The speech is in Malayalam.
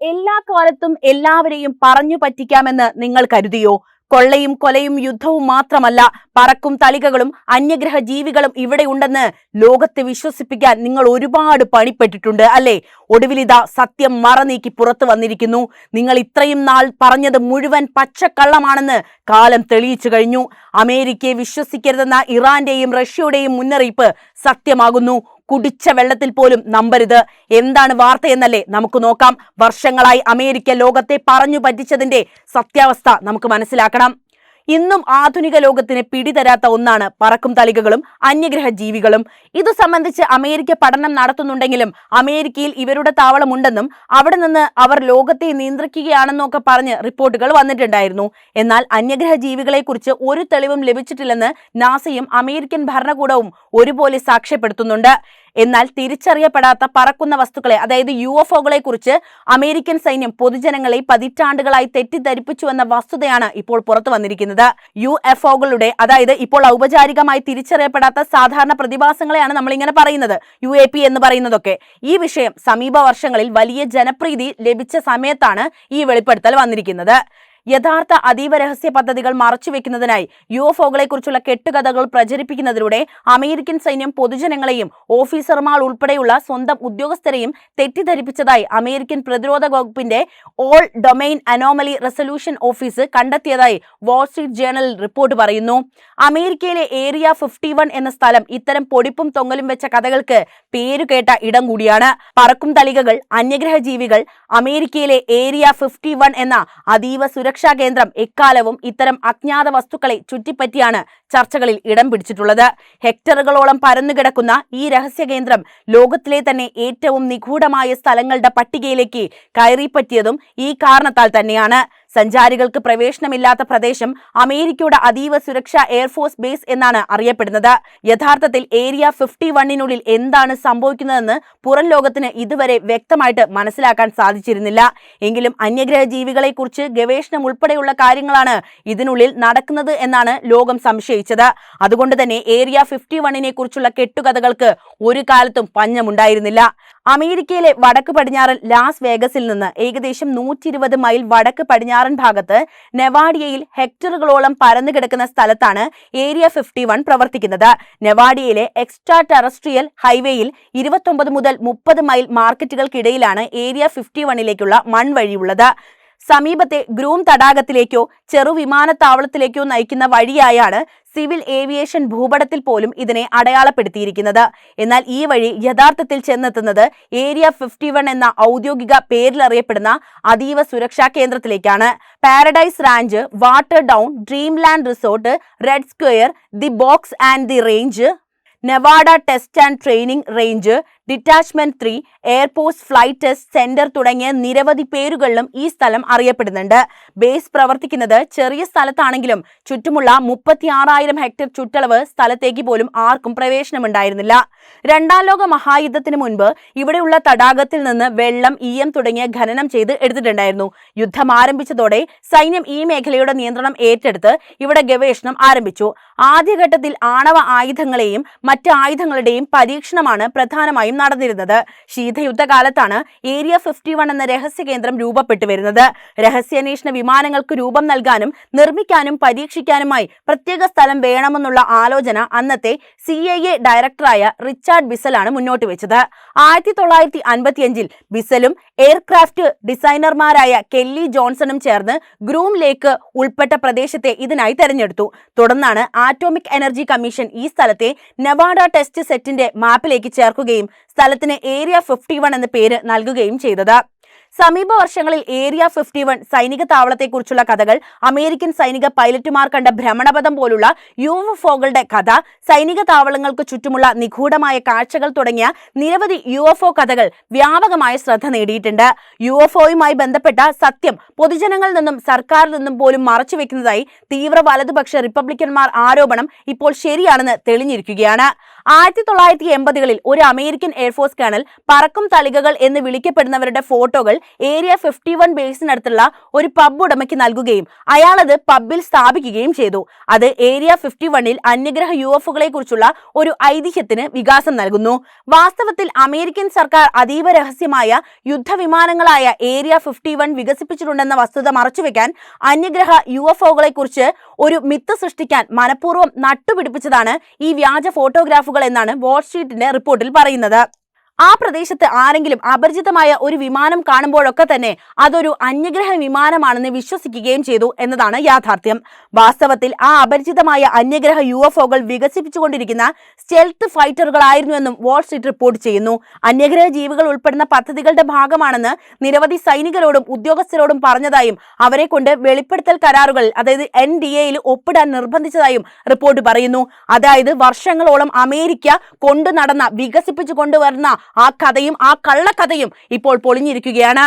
എല്ലാ കാലത്തും എല്ലാവരെയും പറഞ്ഞു പറ്റിക്കാമെന്ന് നിങ്ങൾ കരുതിയോ? കൊള്ളയും കൊലയും യുദ്ധവും മാത്രമല്ല പറക്കും തളികകളും അന്യഗ്രഹ ജീവികളും ഇവിടെ ഉണ്ടെന്ന് ലോകത്തെ വിശ്വസിപ്പിക്കാൻ നിങ്ങൾ ഒരുപാട് പണിപ്പെട്ടിട്ടുണ്ട് അല്ലേ? ഒടുവിലിതാ സത്യം മറനീക്കി പുറത്തു വന്നിരിക്കുന്നു. നിങ്ങൾ ഇത്രയും നാൾ പറഞ്ഞത് മുഴുവൻ പച്ചക്കള്ളമാണെന്ന് കാലം തെളിയിച്ചു കഴിഞ്ഞു. അമേരിക്കയെ വിശ്വസിക്കരുതെന്ന ഇറാന്റെയും റഷ്യയുടെയും മുന്നറിയിപ്പ് സത്യമാകുന്നു. കുടിച്ച വെള്ളത്തിൽ പോലും നമ്പരുത്. എന്താണ് വാർത്തയെന്നല്ലേ നമുക്ക് നോക്കാം. വർഷങ്ങളായി അമേരിക്ക ലോകത്തെ പറഞ്ഞു പറ്റിച്ചതിന്റെ സത്യാവസ്ഥ നമുക്ക് മനസ്സിലാക്കണം. ഇന്നും ആധുനിക ലോകത്തിന് പിടിതരാത്ത ഒന്നാണ് പറക്കും തളികകളും അന്യഗ്രഹ ജീവികളും ഇതു സംബന്ധിച്ച് അമേരിക്ക പഠനം നടത്തുന്നുണ്ടെങ്കിലും അമേരിക്കയിൽ ഇവരുടെ താവളമുണ്ടെന്നും അവിടെ നിന്ന് അവർ ലോകത്തെ നിയന്ത്രിക്കുകയാണെന്നൊക്കെ പറഞ്ഞ് റിപ്പോർട്ടുകൾ വന്നിട്ടുണ്ടായിരുന്നു. എന്നാൽ അന്യഗ്രഹ ജീവികളെക്കുറിച്ച് ഒരു തെളിവും ലഭിച്ചിട്ടില്ലെന്ന് നാസയും അമേരിക്കൻ ഭരണകൂടവും ഒരുപോലെ സാക്ഷ്യപ്പെടുത്തുന്നുണ്ട്. എന്നാൽ തിരിച്ചറിയപ്പെടാത്ത പറക്കുന്ന വസ്തുക്കളെ അതായത് യു എഫ് ഒകളെ കുറിച്ച് അമേരിക്കൻ സൈന്യം പൊതുജനങ്ങളെ പതിറ്റാണ്ടുകളായി തെറ്റിദ്ധരിപ്പിച്ചുവെന്ന വസ്തുതയാണ് ഇപ്പോൾ പുറത്തു വന്നിരിക്കുന്നത്. യു എഫ് ഒകളുടെ അതായത് ഇപ്പോൾ ഔപചാരികമായി തിരിച്ചറിയപ്പെടാത്ത സാധാരണ പ്രതിഭാസങ്ങളെയാണ് നമ്മൾ ഇങ്ങനെ പറയുന്നത് യു എ പി എന്ന് പറയുന്നതൊക്കെ. ഈ വിഷയം സമീപ വർഷങ്ങളിൽ വലിയ ജനപ്രീതി ലഭിച്ച സമയത്താണ് ഈ വെളിപ്പെടുത്തൽ വന്നിരിക്കുന്നത്. യഥാർത്ഥ അതീവ രഹസ്യ പദ്ധതികൾ മറച്ചുവെക്കുന്നതിനായി യു എഫ് കെട്ടുകഥകൾ പ്രചരിപ്പിക്കുന്നതിലൂടെ അമേരിക്കൻ സൈന്യം പൊതുജനങ്ങളെയും ഓഫീസർമാർ ഉൾപ്പെടെയുള്ള സ്വന്തം ഉദ്യോഗസ്ഥരെയും തെറ്റിദ്ധരിപ്പിച്ചതായി അമേരിക്കൻ പ്രതിരോധ വകുപ്പിന്റെ all domain anomaly resolution office കണ്ടെത്തിയതായി വാൾസ്ട്രീറ്റ് ജേണൽ റിപ്പോർട്ട് പറയുന്നു. അമേരിക്കയിലെ ഏരിയ ഫിഫ്റ്റി എന്ന സ്ഥലം ഇത്തരം പൊടിപ്പും തൊങ്ങലും വെച്ച കഥകൾക്ക് പേരുകേട്ട ഇടം കൂടിയാണ്. പറക്കും തളികകൾ അന്യഗ്രഹ ജീവികൾ അമേരിക്കയിലെ ഏരിയ ഫിഫ്റ്റി എന്ന അതീവ സുരക്ഷാ കേന്ദ്രം എക്കാലവും ഇത്തരം അജ്ഞാത വസ്തുക്കളെ ചുറ്റിപ്പറ്റിയാണ് ചർച്ചകളിൽ ഇടം പിടിച്ചിട്ടുള്ളത്. ഹെക്ടറുകളോളം പരന്നുകിടക്കുന്ന ഈ രഹസ്യ കേന്ദ്രം ലോകത്തിലെ തന്നെ ഏറ്റവും നിഗൂഢമായ സ്ഥലങ്ങളുടെ പട്ടികയിലേക്ക് കയറിപ്പറ്റിയതും ഈ കാരണത്താൽ തന്നെയാണ്. സഞ്ചാരികൾക്ക് പ്രവേശനമില്ലാത്ത പ്രദേശം അമേരിക്കയുടെ അതീവ സുരക്ഷാ എയർഫോഴ്സ് ബേസ് എന്നാണ് അറിയപ്പെടുന്നത്. യഥാർത്ഥത്തിൽ ഏരിയ ഫിഫ്റ്റി വണ്ണിനുള്ളിൽ എന്താണ് സംഭവിക്കുന്നതെന്ന് പുറം ലോകത്തിന് ഇതുവരെ വ്യക്തമായിട്ട് മനസ്സിലാക്കാൻ സാധിച്ചിരുന്നില്ല. എങ്കിലും അന്യഗ്രഹ ജീവികളെ കുറിച്ച് ഗവേഷണം ഉൾപ്പെടെയുള്ള കാര്യങ്ങളാണ് ഇതിനുള്ളിൽ നടക്കുന്നത് എന്നാണ് ലോകം സംശയിച്ചത്. അതുകൊണ്ട് തന്നെ ഏരിയ ഫിഫ്റ്റി വണ്ണിനെ കുറിച്ചുള്ള കെട്ടുകഥകൾക്ക് ഒരു കാലത്തും പഞ്ഞമുണ്ടായിരുന്നില്ല. അമേരിക്കയിലെ വടക്ക് പടിഞ്ഞാറൻ ലാസ് വേഗസിൽ നിന്ന് ഏകദേശം നൂറ്റി ഇരുപത് മൈൽ വടക്ക് പടിഞ്ഞാറൻ ഭാഗത്ത് നെവാഡിയയിൽ ഹെക്ടറുകളോളം പരന്നു കിടക്കുന്ന സ്ഥലത്താണ് ഏരിയ ഫിഫ്റ്റി വൺ പ്രവർത്തിക്കുന്നത്. നെവാഡിയയിലെ എക്സ്ട്രാ ടെറസ്ട്രിയൽ ഹൈവേയിൽ ഇരുപത്തൊമ്പത് മുതൽ മുപ്പത് മൈൽ മാർക്കറ്റുകൾക്കിടയിലാണ് ഏരിയ ഫിഫ്റ്റി വണ്ണിലേക്കുള്ള മൺവഴിയുള്ളത്. സമീപത്തെ ഗ്രൂം തടാകത്തിലേക്കോ ചെറുവിമാനത്താവളത്തിലേക്കോ നയിക്കുന്ന വഴിയായാണ് സിവിൽ ഏവിയേഷൻ ഭൂപടത്തിൽ പോലും ഇതിനെ അടയാളപ്പെടുത്തിയിരിക്കുന്നത്. എന്നാൽ ഈ വഴി യഥാർത്ഥത്തിൽ ചെന്നെത്തുന്നത് ഏരിയ ഫിഫ്റ്റി വൺ എന്ന ഔദ്യോഗിക പേരിലറിയപ്പെടുന്ന അതീവ സുരക്ഷാ കേന്ദ്രത്തിലേക്കാണ്. Paradise Ranch Watertown Dreamland Resort Red Square the Box and the Range Nevada Test and Training Range Detachment three airports Flight Test Center തുടങ്ങിയ നിരവധി പേരുകളിലും ഈ സ്ഥലം അറിയപ്പെടുന്നുണ്ട്. ബേസ് പ്രവർത്തിക്കുന്നത് ചെറിയ സ്ഥലത്താണെങ്കിലും ചുറ്റുമുള്ള മുപ്പത്തി ആറായിരം ഹെക്ടർ ചുറ്റളവ് സ്ഥലത്തേക്ക് പോലും ആർക്കും പ്രവേശനമുണ്ടായിരുന്നില്ല. രണ്ടാം ലോക മഹായുദ്ധത്തിന് മുൻപ് ഇവിടെയുള്ള തടാകത്തിൽ നിന്ന് വെള്ളം ഈയം തുടങ്ങിയ ഖനനം ചെയ്ത് എടുത്തിട്ടുണ്ടായിരുന്നു. യുദ്ധം ആരംഭിച്ചതോടെ സൈന്യം ഈ മേഖലയുടെ നിയന്ത്രണം ഏറ്റെടുത്ത് ഇവിടെ ഗവേഷണം ആരംഭിച്ചു. ആദ്യഘട്ടത്തിൽ ആണവ ആയുധങ്ങളെയും മറ്റ് ആയുധങ്ങളുടെയും പരീക്ഷണമാണ് പ്രധാനമായും നടന്നിരുന്നത്. ശീതയുദ്ധകാലത്താണ് ഏരിയ ഫിഫ്റ്റി വൺ എന്ന രഹസ്യ കേന്ദ്രം രൂപപ്പെട്ടു വരുന്നത്. രഹസ്യാന്വേഷണ വിമാനങ്ങൾക്ക് രൂപം നൽകാനും നിർമ്മിക്കാനും പരീക്ഷിക്കാനുമായി പ്രത്യേക സ്ഥലം വേണമെന്നുള്ള ആലോചന അന്നത്തെ സി ഐ എ ഡയറക്ടറായ റിച്ചാർഡ് ബിസലാണ് മുന്നോട്ട് വെച്ചത്. ആയിരത്തി തൊള്ളായിരത്തി അൻപത്തിയഞ്ചിൽ ബിസലും എയർക്രാഫ്റ്റ് ഡിസൈനർമാരായ കെല്ലി ജോൺസണും ചേർന്ന് ഗ്രൂം ലേക്ക് ഉൾപ്പെട്ട പ്രദേശത്തെ ഇതിനായി തെരഞ്ഞെടുത്തു. തുടർന്നാണ് ആറ്റോമിക് എനർജി കമ്മീഷൻ ഈ സ്ഥലത്തെ നെവാഡ ടെസ്റ്റ് സെറ്റിന്റെ മാപ്പിലേക്ക് ചേർക്കുകയും സ്ഥലത്തിന് ഏരിയ ഫിഫ്റ്റി വൺ എന്ന പേര് നൽകുകയും ചെയ്തത്. സമീപ വർഷങ്ങളിൽ ഏരിയ ഫിഫ്റ്റി വൺ സൈനിക താവളത്തെക്കുറിച്ചുള്ള കഥകൾ അമേരിക്കൻ സൈനിക പൈലറ്റുമാർ കണ്ട ഭ്രമണപഥം പോലുള്ള യുഎഫ്ഒകളുടെ എഫ് ഒകളുടെ കഥ സൈനിക താവളങ്ങൾക്ക് ചുറ്റുമുള്ള നിഗൂഢമായ കാഴ്ചകൾ തുടങ്ങിയ നിരവധി യുഎഫ്ഒ കഥകൾ വ്യാപകമായ ശ്രദ്ധ നേടിയിട്ടുണ്ട്. യുഎഫ്ഒയുമായി എഫ് ഒയുമായി ബന്ധപ്പെട്ട സത്യം പൊതുജനങ്ങളിൽ നിന്നും സർക്കാരിൽ നിന്നും പോലും മറച്ചുവെക്കുന്നതായി തീവ്ര വലതുപക്ഷ റിപ്പബ്ലിക്കന്മാർ ആരോപണം ഇപ്പോൾ ശരിയാണെന്ന് തെളിഞ്ഞിരിക്കുകയാണ്. ആയിരത്തി തൊള്ളായിരത്തി എൺപതുകളിൽ ഒരു അമേരിക്കൻ എയർഫോഴ്സ് കേണൽ പറക്കും തളികകൾ എന്ന് വിളിക്കപ്പെടുന്നവരുടെ ഫോട്ടോകൾ ഏരിയ ഫിഫ്റ്റി വൺ ബേസിനടുത്തുള്ള ഒരു പബ് ഉടമയ്ക്ക് നൽകുകയും അയാളത് പബ്ബിൽ സ്ഥാപിക്കുകയും ചെയ്തു. അത് ഏരിയ ഫിഫ്റ്റി വണ്ണിൽ അന്യഗ്രഹ യു എഫുകളെ കുറിച്ചുള്ള ഒരു ഐതിഹ്യത്തിന് വികാസം നൽകുന്നു. വാസ്തവത്തിൽ അമേരിക്കൻ സർക്കാർ അതീവ രഹസ്യമായ യുദ്ധവിമാനങ്ങളായ ഏരിയ ഫിഫ്റ്റി വൺ വികസിപ്പിച്ചിട്ടുണ്ടെന്ന വസ്തുത മറച്ചുവെക്കാൻ അന്യഗ്രഹ യു എഫ് കുറിച്ച് ഒരു മിത്ത് സൃഷ്ടിക്കാൻ മനഃപൂർവം നട്ടുപിടിപ്പിച്ചതാണ് ഈ വ്യാജ ഫോട്ടോഗ്രാഫുകൾ എന്നാണ് വാൾസ്ട്രീറ്റിന്റെ റിപ്പോർട്ടിൽ പറയുന്നത്. ആ പ്രദേശത്ത് ആരെങ്കിലും അപരിചിതമായ ഒരു വിമാനം കാണുമ്പോഴൊക്കെ തന്നെ അതൊരു അന്യഗ്രഹ വിമാനമാണെന്ന് വിശ്വസിക്കുകയും ചെയ്തു എന്നതാണ് യാഥാർത്ഥ്യം. വാസ്തവത്തിൽ ആ അപരിചിതമായ അന്യഗ്രഹ യു എഫ് ഒകൾ വികസിപ്പിച്ചുകൊണ്ടിരിക്കുന്ന സ്റ്റെൽത്ത് ഫൈറ്ററുകളായിരുന്നുവെന്നും വാൾ സ്ട്രീറ്റ് റിപ്പോർട്ട് ചെയ്യുന്നു. അന്യഗ്രഹ ജീവികൾ ഉൾപ്പെടുന്ന പദ്ധതികളുടെ ഭാഗമാണെന്ന് നിരവധി സൈനികരോടും ഉദ്യോഗസ്ഥരോടും പറഞ്ഞതായും അവരെ കൊണ്ട് വെളിപ്പെടുത്തൽ കരാറുകൾ അതായത് എൻ ഡി എയിൽ ഒപ്പിടാൻ നിർബന്ധിച്ചതായും റിപ്പോർട്ട് പറയുന്നു. അതായത് വർഷങ്ങളോളം അമേരിക്ക കൊണ്ടു നടന്ന വികസിപ്പിച്ചു കൊണ്ടുവരുന്ന ആ കഥയും ആ കള്ളക്കഥയും ഇപ്പോൾ പൊളിഞ്ഞിരിക്കുകയാണ്.